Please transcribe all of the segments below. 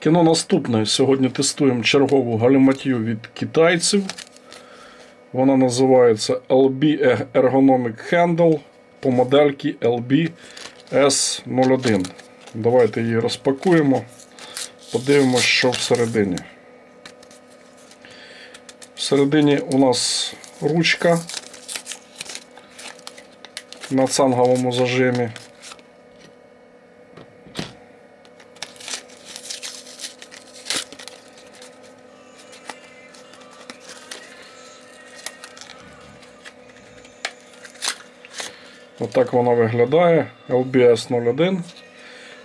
Кіно наступне. Сьогодні тестуємо чергову галіматію від китайців. Вона називається LB Ergonomic Handle по модельці LB S01. Давайте її розпакуємо. Подивимося, що всередині. Всередині у нас ручка на цанговому зажимі. Отак вона виглядає. LBS 01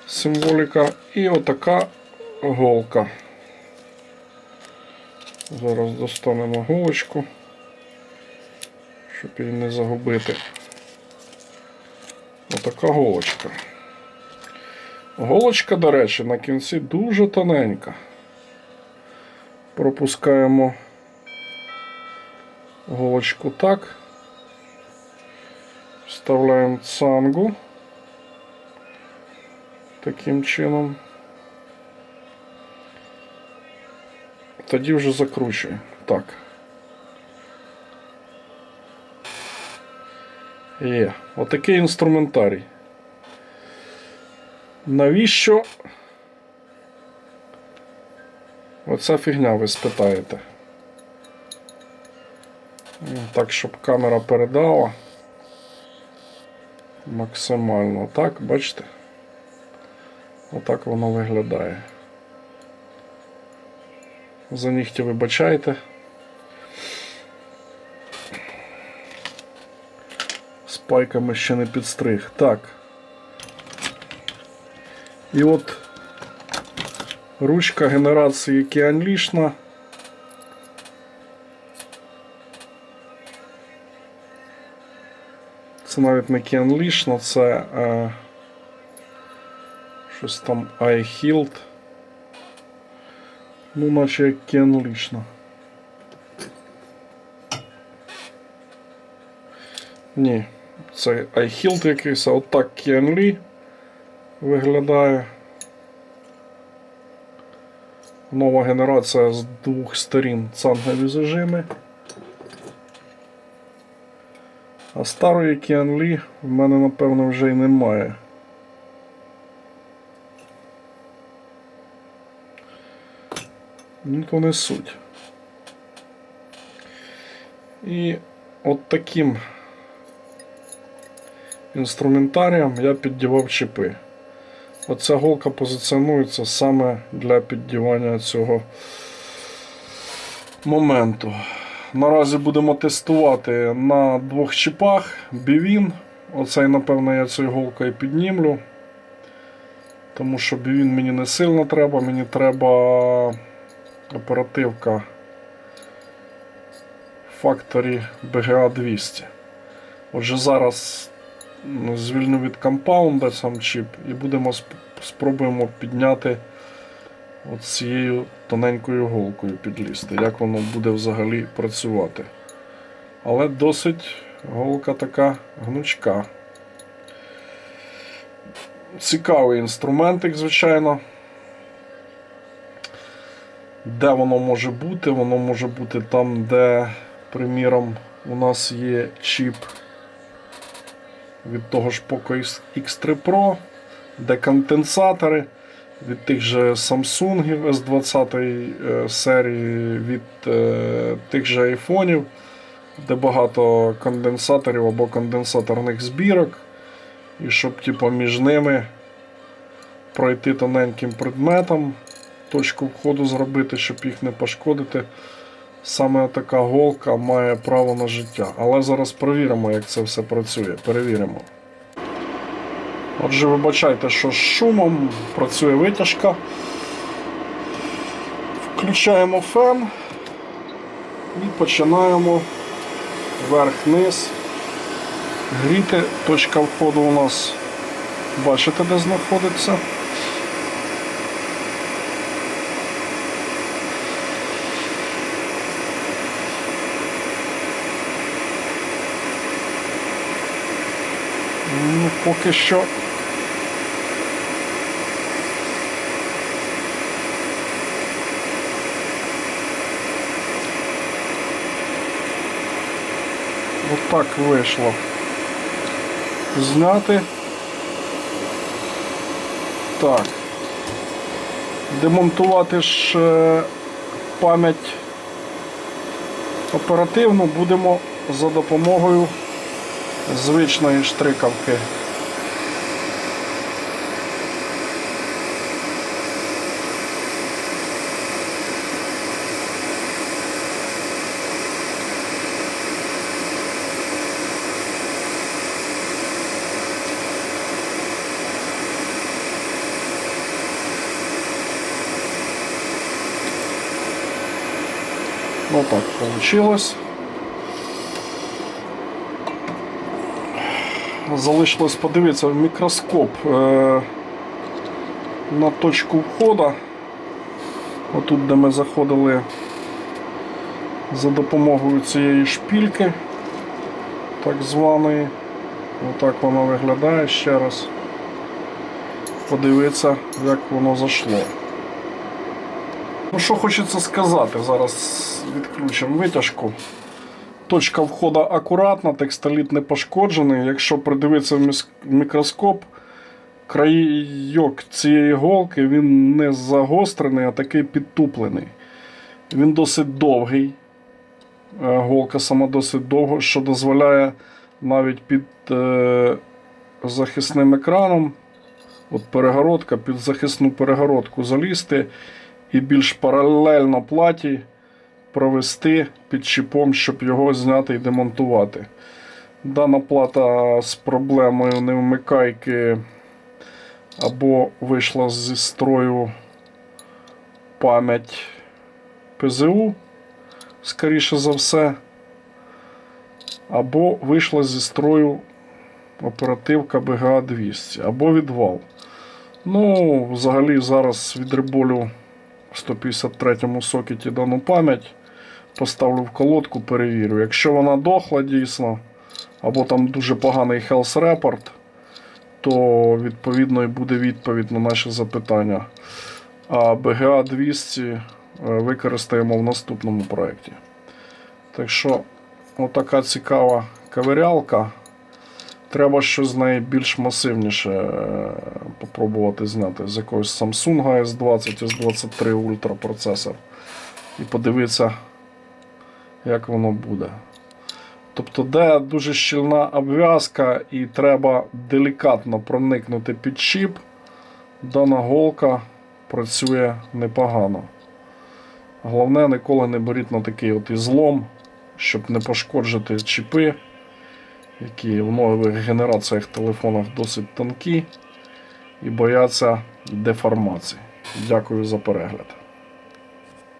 символіка. І отака голка. Зараз достанемо голочку, щоб її не загубити. Отака голочка. Голочка, до речі, на кінці дуже тоненька. Пропускаємо голочку так. Вставляємо цангу таким чином. Тоді вже закручуємо. Так. Є. Отакий інструментарій. Навіщо? Оця фігня ви спитаєте. Так, щоб камера передала. Максимально так, бачите? Отак воно виглядає. За нігті вибачайте. Спайками ще не підстриг. Так. І от ручка генерації Кіанлішна. Це навіть не Кіанлішна, це е, щось там iHealed. Ну, наче як Кіанлішна. Ні, це iHealed якийсь, а отак Кіанлі виглядає. Нова генерація з двох сторін цангові зажими. А старої Кіанлі в мене, напевно, вже й немає. Ну, то не суть. І от таким інструментарієм я піддівав чіпи. Оця голка позиціонується саме для піддівання цього моменту. Наразі будемо тестувати на двох чіпах бівін. Оцей, напевно, я цією голкою піднімлю. Тому що бівін мені не сильно треба, мені треба оперативка Factory BGA 200. Отже, зараз ну, звільню від компаунда сам чіп і будемо спробуємо підняти от цією тоненькою голкою підлізти, як воно буде взагалі працювати. Але досить голка така гнучка. Цікавий інструментик, звичайно. Де воно може бути? Воно може бути там, де, приміром, у нас є чіп від того ж Poco X3 Pro, де конденсатори від тих же Samsung S20 е, серії, від е, тих же айфонів, де багато конденсаторів або конденсаторних збірок. І щоб типу, між ними пройти тоненьким предметом, точку входу зробити, щоб їх не пошкодити. Саме така голка має право на життя. Але зараз перевіримо, як це все працює. Перевіримо. Отже, вибачайте, що з шумом працює витяжка. Включаємо фен і починаємо вверх-вниз. Гріти. Точка входу у нас бачите, де знаходиться. поки що. Отак вийшло. Зняти. Так. Демонтувати ж е, пам'ять оперативну будемо за допомогою звичної штрикавки. Ну так получилось. Залишилось подивитися в мікроскоп е, на точку входу. Отут, де ми заходили за допомогою цієї шпільки, так званої. Отак воно виглядає ще раз. Подивитися, як воно зайшло. Ну, що хочеться сказати, зараз відключимо витяжку. Точка входу акуратна, текстоліт не пошкоджений. Якщо придивитися в мікроскоп, крайок цієї голки він не загострений, а такий підтуплений. Він досить довгий. Е, Голка сама досить довга, що дозволяє навіть під е, захисним екраном, от перегородка, під захисну перегородку залізти і більш паралельно платі провести під чіпом, щоб його зняти і демонтувати. Дана плата з проблемою невмикайки або вийшла зі строю пам'ять ПЗУ, скоріше за все, або вийшла зі строю оперативка БГА 200, або відвал. Ну, взагалі, зараз відриболю в 153 сокеті дану пам'ять, поставлю в колодку, перевірю. Якщо вона дохла дійсно, або там дуже поганий health report, то відповідно і буде відповідь на наші запитання. А BGA 200 е, використаємо в наступному проєкті. Так що, отака цікава ковирялка. Треба щось з неї більш масивніше е, попробувати зняти з якогось Samsung S20, S23 Ultra процесор. І подивитися, як воно буде. Тобто, де дуже щільна обв'язка і треба делікатно проникнути під чіп, дана голка працює непогано. Головне, ніколи не беріть на такий от ізлом, щоб не пошкоджити чіпи які в нових генераціях телефонах досить тонкі і бояться деформації. Дякую за перегляд.